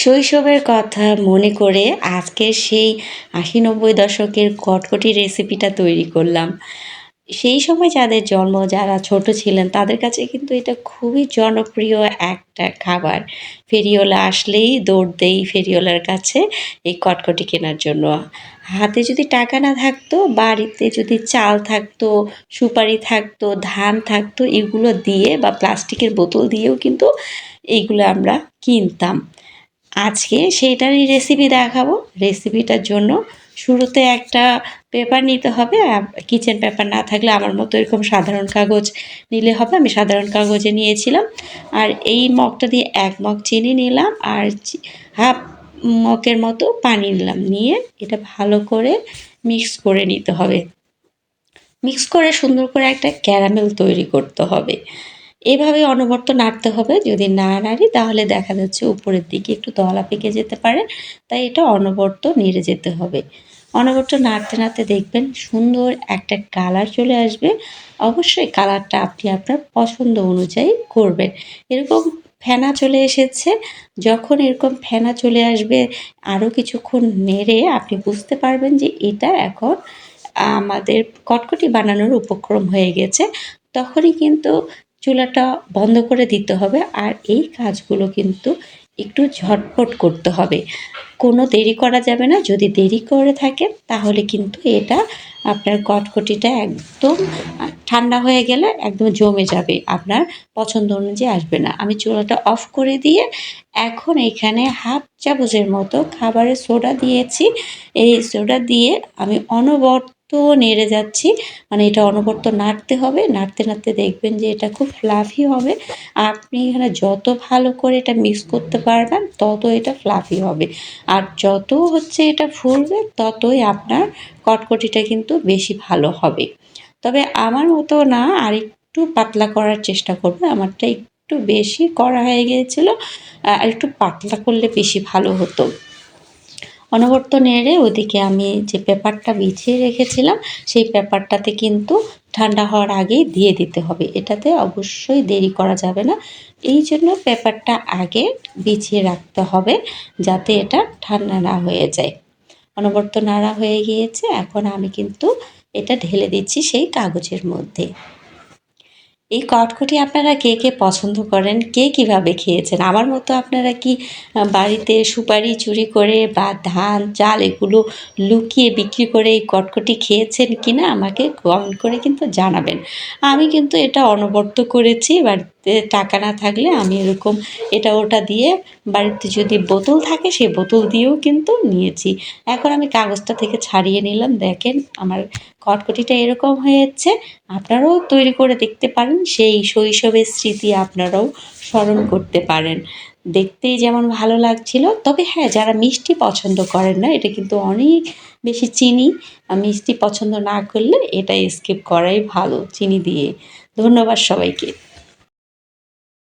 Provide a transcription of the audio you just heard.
শৈশবের কথা মনে করে আজকে সেই আশি নব্বই দশকের কটকটি রেসিপিটা তৈরি করলাম। সেই সময় যাদের জন্ম, যারা ছোট ছিলেন, তাদের কাছে কিন্তু এটা খুবই জনপ্রিয় একটা খাবার। ফেরিওলা আসলেই দৌড় দেই ফেরিওলার কাছে এই কটকটি কেনার জন্য। হাতে যদি টাকা না থাকতো, বাড়িতে যদি চাল থাকতো, সুপারি থাকতো, ধান থাকতো, এগুলো দিয়ে বা প্লাস্টিকের বোতল দিয়েও কিন্তু এইগুলো আমরা কিনতাম। আজকে সেইটারই রেসিপি দেখাবো। রেসিপিটার জন্য শুরুতে একটা পেপার নিতে হবে কিচেন পেপার না থাকলে আমার মতো এরকম সাধারণ কাগজ নিলে হবে। আমি সাধারণ কাগজে নিয়েছিলাম, আর এই মগটা দিয়ে এক মগ চিনি নিলাম, আর হাফ মগের মতো পানি নিলাম। নিয়ে এটা ভালো করে মিক্স করে নিতে হবে। মিক্স করে সুন্দর করে একটা ক্যারামেল তৈরি করতে হবে। এভাবে অনবর্ত নাড়তে হবে। যদি না নাড়ি, তাহলে দেখা যাচ্ছে উপরের দিকে একটু দলা পেকে যেতে পারে। তাই এটা অনবর্ত নেড়ে যেতে হবে। অনবরত নাড়তে নাড়তে দেখবেন সুন্দর একটা কালার চলে আসবে। অবশ্যই কালারটা আপনি আপনার পছন্দ অনুযায়ী করবেন। এরকম ফেনা চলে এসেছে। যখন এরকম ফেনা চলে আসবে, আরও কিছুক্ষণ নেড়ে আপনি বুঝতে পারবেন যে এটা এখন আমাদের কটকটি বানানোর উপক্রম হয়ে গেছে। তখনই কিন্তু চুলাটা বন্ধ করে দিতে হবে আর এই কাজগুলো কিন্তু একটু ঝটপট করতে হবে। কোনো দেরি করা যাবে না, যদি দেরি করে থাকে তাহলে কিন্তু এটা আপনার কটকটিটা একদম ঠান্ডা হয়ে গেলে একদম জমে যাবে, আপনার পছন্দ অনুযায়ী আসবে না। আমি চুলাটা অফ করে দিয়ে এখন এখানে হাফ চামচের মতো খাবারের সোডা দিয়েছি। এই সোডা দিয়ে আমি অনবরত নেড়ে যাচ্ছি। মানে এটা অনবরত নাড়তে হবে, নাড়তে নাড়তে দেখবেন যে এটা খুব ফ্লাফি হবে। আপনি এখানে যত ভালো করে এটা মিক্স করতে পারবেন, তত এটা ফ্লাফি হবে। আর যত হচ্ছে এটা ফুলবে, ততই আপনার কটকটিটা কিন্তু বেশি ভালো হবে। তবে আমার মতো না আর একটু পাতলা করার চেষ্টা করবে। আমারটা একটু বেশি করা হয়ে গিয়েছিল আর একটু পাতলা করলে বেশি ভালো হতো। অনবর্ত নেড়ে ওদিকে আমি যে পেপারটা বিছিয়ে রেখেছিলাম, সেই পেপারটাতে কিন্তু ঠান্ডা হওয়ার আগেই দিয়ে দিতে হবে। এটাতে অবশ্যই দেরি করা যাবে না। এই জন্য পেপারটা আগে বিছিয়ে রাখতে হবে, যাতে এটা ঠান্ডা না হয়ে যায়। অনবর্ত নাড়া হয়ে গিয়েছে, এখন আমি কিন্তু এটা ঢেলে দিচ্ছি সেই কাগজের মধ্যে। এই কটকটি আপনারা কে কে পছন্দ করেন? কে কীভাবে খেয়েছেন? আমার মতো আপনারা কি বাড়িতে সুপারি চুরি করে বা ধান, চাল এগুলো লুকিয়ে বিক্রি করে এই কটকটি খেয়েছেন কি না আমাকে কমেন্ট করে কিন্তু জানাবেন। আমি কিন্তু এটা অনবর্ত করেছি বাড়িতে টাকা না থাকলে আমি এরকম এটা ওটা দিয়ে বাড়িতে যদি বোতল থাকে সেই বোতল দিয়েও কিন্তু নিয়েছি। এখন আমি কাগজটা থেকে ছাড়িয়ে নিলাম। দেখেন আমার কটকটিটা এরকম হয়েছে। আপনারাও তৈরি করে দেখতে পারেন। সেই শৈশবের স্মৃতি আপনারাও স্মরণ করতে পারেন। দেখতেই যেমন ভালো লাগছিল। তবে হ্যাঁ যারা মিষ্টি পছন্দ করেন না, এটা কিন্তু অনেক বেশি চিনি। মিষ্টি পছন্দ না করলে এটা স্কিপ করাই ভালো, চিনি দিয়ে। ধন্যবাদ সবাইকে।